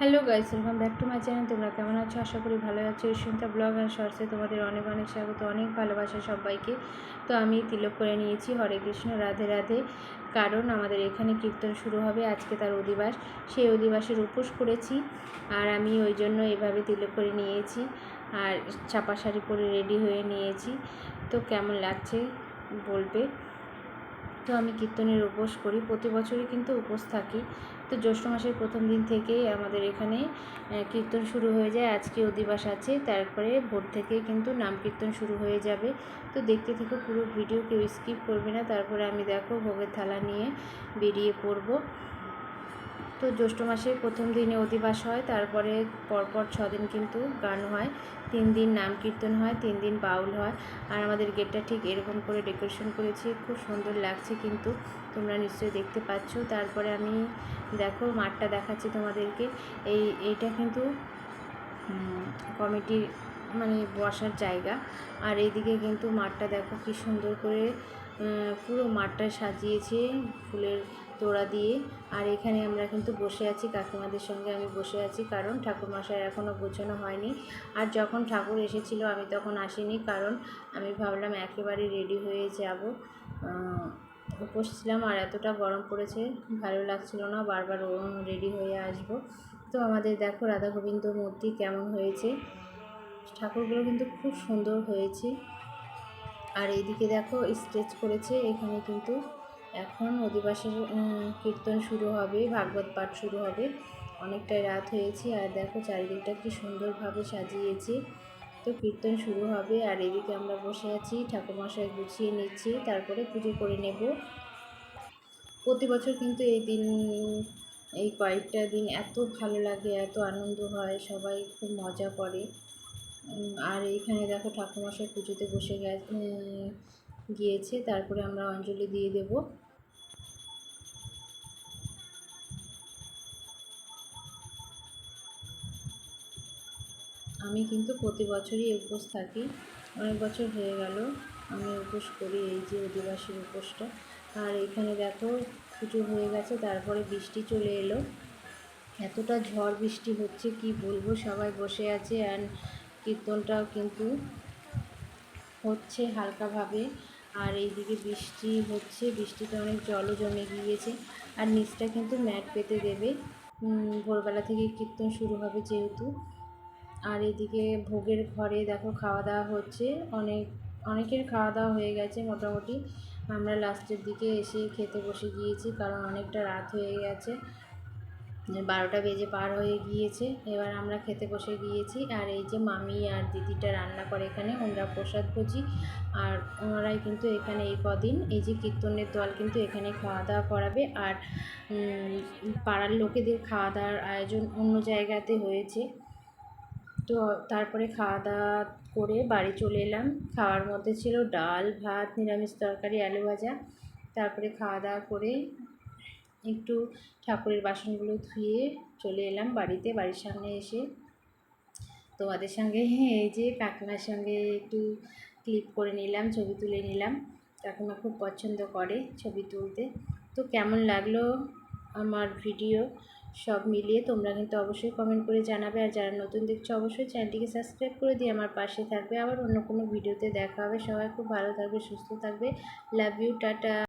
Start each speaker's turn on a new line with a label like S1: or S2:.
S1: Hello guys welcome back to my channel তোমরা কেমন আছো? আশা করি ভালো আছো। সুনিতা ব্লগ অ্যান্ড শর্টসে তোমাদের অনেক অনেক স্বাগত, অনেক ভালোবাসা সবাইকে। তো আমি তিলক করে নিয়েছি। হরে কৃষ্ণ, রাধে রাধে। কারণ আমাদের এখানে কীর্তন শুরু হবে আজকে তার অধিবাস। সেই অধিবাসের উপোস করেছি আর আমি ওই জন্য এভাবে তিলক করে নিয়েছি আর চাপা শাড়ি পরে রেডি হয়ে নিয়েছি। তো কেমন লাগছে বলবে? তো আমি কীর্তনের উপোস করি। প্রতি বছরই কিন্তু উপোস থাকি। তো জ্যৈষ্ঠ মাসের প্রথম দিন থেকেই আমাদের এখানে কীর্তন শুরু হয়ে যায়। আজকে অধিবাস আছে, তারপরে ভোর থেকে কিন্তু নাম কীর্তন শুরু হয়ে যাবে। তো দেখতে থেকে পুরো ভিডিও, কেউ স্কিপ করবে না। তারপরে আমি দেখো ভোগের থালা নিয়ে বেরিয়ে পড়ব। তো জ্যৈষ্ঠ মাসের প্রথম দিনে অধিবাস হয়, তারপরে পরপর দিন কিন্তু গান হয়, তিন দিন নাম কীর্তন হয়, তিন দিন বাউল হয়। আর আমাদের গেটটা ঠিক এরকম করে ডেকোরেশন করেছি, খুব সুন্দর লাগছে কিন্তু, তোমরা নিশ্চয়ই দেখতে পাচ্ছ। তারপরে আমি দেখো, মাঠটা দেখাচ্ছি তোমাদেরকে। এই, এইটা কিন্তু কমিটির মানে বসার জায়গা। আর এইদিকে কিন্তু মাঠটা দেখো, কি সুন্দর করে পুরো মাঠটা সাজিয়েছে, ফুলের তোড়া দিয়ে। আর এখানে আমরা কিন্তু বসে আছি, কাকিমাদের সঙ্গে আমি বসে আছি, কারণ ঠাকুরমশাই এখনও গোছানো হয়নি। আর যখন ঠাকুর এসেছিল আমি তখন আসিনি, কারণ আমি ভাবলাম একেবারে রেডি হয়ে যাব। উপোস ছিলাম আর এতটা গরম পড়েছে, ভালো লাগছিল না, বারবার রেডি হয়ে আসব। তো আমাদের দেখো রাধা গোবিন্দ মূর্তি কেমন হয়েছে। ঠাকুরগুলো কিন্তু খুব সুন্দর হয়েছে। আর এইদিকে দেখো স্টেজ করেছে, এখানে কিন্তু এখন অধিবাসের কীর্তন শুরু হবে, ভাগবত পাঠ শুরু হবে। অনেকটাই রাত হয়েছে আর দেখো চারিদিকটা কি সুন্দরভাবে সাজিয়েছে। তো কীর্তন শুরু হবে আর এদিকে আমরা বসে আছি, ঠাকুরমশাই গুছিয়ে নিচ্ছি, তারপরে পুজো করে নেব। প্রতি বছর কিন্তু এই দিন, এই কয়েকটা দিন এত ভালো লাগে, এত আনন্দ হয়, সবাই খুব মজা করে। আর এইখানে দেখো ঠাকুরমশাই পুজোতে বসে গেছে গিয়েছে, তারপরে আমরা অঞ্জলি দিয়ে দেব। আমি কিন্তু প্রতি বছরই উপোস থাকি। অনেক বছর হয়ে গেল, আমি উপোস করি এই যে অধিবাসীর উপোসটা। আর এখানে দেখো, পুজো হয়ে গেছে, তারপরে বৃষ্টি চলে এলো। এতটা ঝড় বৃষ্টি হচ্ছে, কি বলব? সবাই বসে আছে আর কীর্তনটাও কিন্তু হচ্ছে হালকাভাবে। আর এইদিকে বৃষ্টি হচ্ছে, বৃষ্টিতে অনেক জলও জমে গিয়েছে। আর নিচটা কিন্তু ম্যাট পেতে দেবে। ভোরবেলা থেকে কীর্তন শুরু হবে যেহেতু। আর এদিকে ভোগের ঘরে দেখো খাওয়া দাওয়া হচ্ছে। অনেক, অনেকের খাওয়া দাওয়া হয়ে গেছে মোটামুটি। আমরা লাস্টের দিকে এসে খেতে বসে গিয়েছি কারণ অনেকটা রাত হয়ে গেছে। বারোটা বেজে পার হয়ে গিয়েছে। এবার আমরা খেতে বসে গিয়েছি। আর এই যে মামি আর দিদিটা রান্না করে এখানে, ওনারা প্রসাদ ভোজি। আর ওনারাই কিন্তু এখানে এই কদিন এই যে কীর্তনের দল কিন্তু এখানে খাওয়া দাওয়া করাবে। আর পাড়ার লোকেদের খাওয়া দাওয়ার আয়োজন অন্য জায়গাতে হয়েছে। তো তারপরে খাওয়া দাওয়া করে বাড়ি চলে এলাম। খাওয়ার মধ্যে ছিল ডাল, ভাত, নিরামিষ তরকারি, আলু ভাজা। তারপরে খাওয়া দাওয়া করে একটু ঠাকুরের বাসনগুলো ধুয়ে চলে এলাম বাড়িতে, বাড়ির সামনে এসে। তোমাদের সঙ্গে এই যে কাকিমার সঙ্গে একটু ক্লিপ করে নিলাম, ছবি তুলে নিলাম। কাকিমা খুব পছন্দ করে ছবি তুলতে। তো কেমন লাগল আমার ভিডিও সব মিলিয়ে তোমরা কিন্তু অবশ্যই কমেন্ট করে জানাবে। আর যারা নতুন দেখছ, অবশ্যই চ্যানেলটিকে সাবস্ক্রাইব করে দিয়ে আমার পাশে থাকবে। আবার অন্য কোনো ভিডিওতে দেখা হবে। সবাই খুব ভালো থাকবে, সুস্থ থাকবে। Love you ta ta.